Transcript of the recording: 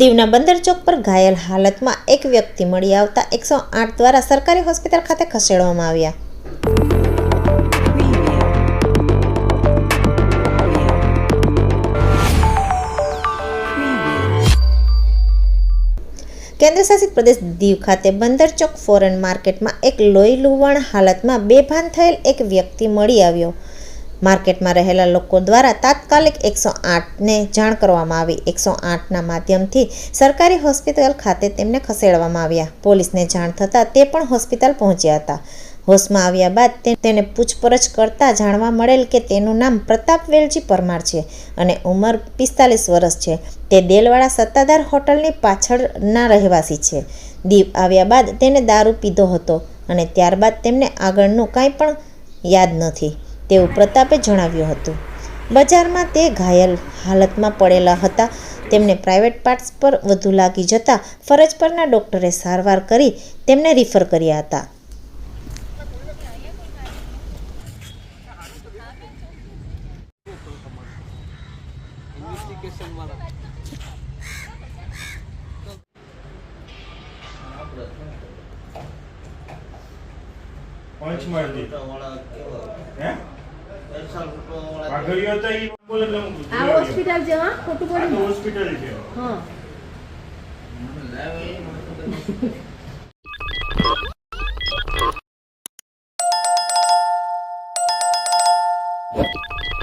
દીવના બંદર ચોક પર ઘાયલ હાલતમાં એક વ્યક્તિ મળી આવતા એકસો આઠ દ્વારા સરકારી હોસ્પિટલ ખાતે ખસેડવામાં આવ્યા. કેન્દ્રશાસિત પ્રદેશ દીવ ખાતે બંદર ચોક ફોરેન માર્કેટમાં એક લોહી લુવાણ હાલતમાં બેભાન થયેલ એક વ્યક્તિ મળી આવ્યો. માર્કેટમાં રહેલા લોકો દ્વારા તાત્કાલિક એકસો આઠને જાણ કરવામાં આવી. એકસો આઠના માધ્યમથી સરકારી હોસ્પિટલ ખાતે તેમને ખસેડવામાં આવ્યા. પોલીસને જાણ થતાં તે પણ હોસ્પિટલ પહોંચ્યા હતા. હોશમાં આવ્યા બાદ તેને પૂછપરછ કરતાં જાણવા મળેલ કે તેનું નામ પ્રતાપ વેલજી પરમાર છે અને ઉંમર પિસ્તાલીસ વર્ષ છે. તે દેલવાડા સત્તાધાર હોટલની પાછળના રહેવાસી છે. દીવ આવ્યા બાદ તેને દારૂ પીધો હતો અને ત્યારબાદ તેમને આગળનું કાંઈ પણ યાદ નથી. તેવું પ્રતાપે જણાવ્યું હતું. બજારમાં તે ઘાયલ હાલતમાં પડેલા હતા. તેમને પ્રાઇવેટ પાર્ટ્સ પર વધુ લાગી જતા ફરજ પરના ડોક્ટરે સારવાર કરી તેમને રિફર કર્યા હતા. કેવા હે? પૈસા તો ઈ બોલે એટલે હું આ હોસ્પિટલ છે હા? ખોટું બોલ્યું હોસ્પિટલ છે. હા. મને લાવે.